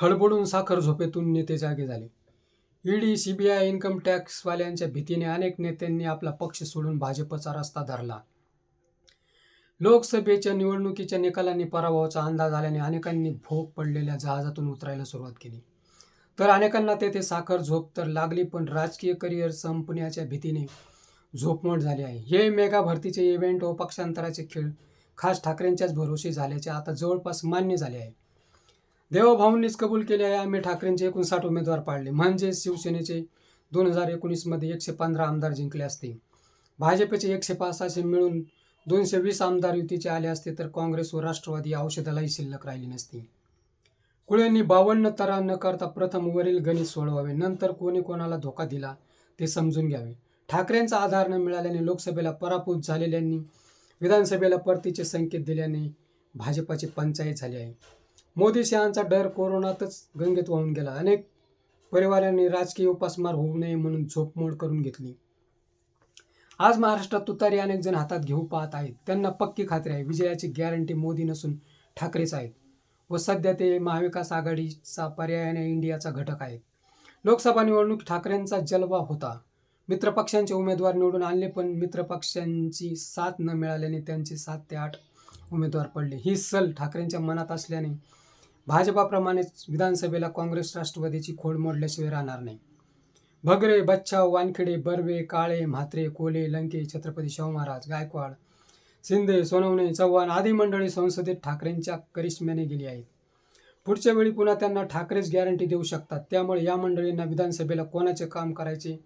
खडबडून साखर झोपेतून नेते जागे झाले. ईडी सीबीआय इन्कम टॅक्सवाल्यांच्या भीतीने अनेक नेत्यांनी आपला पक्ष सोडून भाजपचा रस्ता धरला. लोकसभेच्या निवडणुकीच्या निकालांनी पराभवाचा अंदाज आल्याने अनेकांनी भोग पडलेल्या जहाजातून उतरायला सुरुवात केली. तर अनेकांना तेथे साखर झोप तर लागली पण राजकीय करिअर संपण्याच्या भीतीने झोपमोड झाली आहे. हे मेगा भरतीचे इव्हेंट व पक्षांतराचे खेळ खास ठाकरेंच्याच भरोसे झाल्याचे आता जवळपास मान्य झाले आहे. देवाभाऊंनीच कबूल केले आहे. आम्ही ठाकरेंचे एकोणसाठ उमेदवार पाडले. म्हणजे शिवसेनेचे दोन हजार एकोणीसमध्ये एकशे पंधरा आमदार जिंकले असते. भाजपचे एकशे पाच असे मिळून दोनशे वीस आमदार युतीचे आले असते तर काँग्रेस व राष्ट्रवादी या औषधालाही शिल्लक राहिली नसती. कुळ्यांनी बावन्न तरा न करता प्रथम वरील गणित सोडवावे. नंतर कोणी कोणाला धोका दिला ते समजून घ्यावे. ठाकरेंचा आधार न मिळाल्याने लोकसभेला पराभूत झालेल्यांनी विधानसभेला परतीचे संकेत दिल्याने भाजपाची पंचायत झाली आहे. मोदी शहांचा डर कोरोनातच गंगेत वाहून गेला. अनेक परिवारांनी राजकीय उपासमार होऊ नये म्हणून झोपमोड करून घेतली. आज महाराष्ट्रात तुतारी अनेक जण हातात घेऊ पाहत आहेत. त्यांना पक्की खात्री आहे. विजयाची गॅरंटी मोदी नसून ठाकरेच आहेत व सध्या ते महाविकास आघाडीचा पर्यायाने इंडियाचा घटक आहेत. लोकसभा निवडणूक ठाकरेंचा जलवा होता. मित्रपक्षांचे उमेदवार निवडून आणले पण मित्रपक्षांची साथ न मिळाल्याने त्यांचे सात ते आठ उमेदवार पडले. ही सल ठाकरेंच्या मनात असल्याने भाजपाप्रमाणेच विधानसभेला काँग्रेस राष्ट्रवादीची खोड मोडल्याशिवाय राहणार नाही. भगरे बच्छाव वानखेडे बर्वे काळे म्हात्रे कोले लंके छत्रपती शाहू महाराज गायकवाड शिंदे सोनवणे चव्हाण आदी मंडळी संसदेत ठाकरेंच्या करिश्म्याने गेली आहेत. पुढच्या वेळी पुन्हा त्यांना ठाकरेच गॅरंटी देऊ शकतात. त्यामुळे या मंडळींना विधानसभेला कोणाचे काम करायचे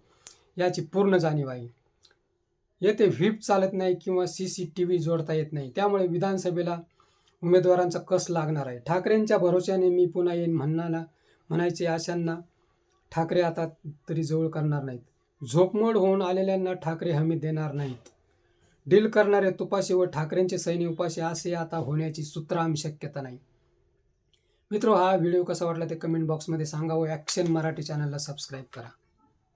याची पूर्ण जाणीव आहे. येथे व्हीप चालत नाही किंवा सी सी टी व्ही जोडता येत नाही. त्यामुळे विधानसभेला उमेदवारांचा कस लागणार आहे? ठाकरेंच्या भरोश्याने मी पुन्हा येईन म्हणणारा म्हणायचे अशांना ठाकरे आता तरी जवळ करणार नाहीत. झोपमोड होऊन आलेल्यांना ठाकरे हमी देणार नाहीत. डील करणारे तुपाशी व ठाकरेंचे सैन्य उपाशी असे आता होण्याची सूत्राम शक्यता नाही. मित्र हा व्हिडिओ कसा वाटला ते कमेंट बॉक्समध्ये सांगा व ॲक्शन मराठी चॅनलला सबस्क्राईब करा.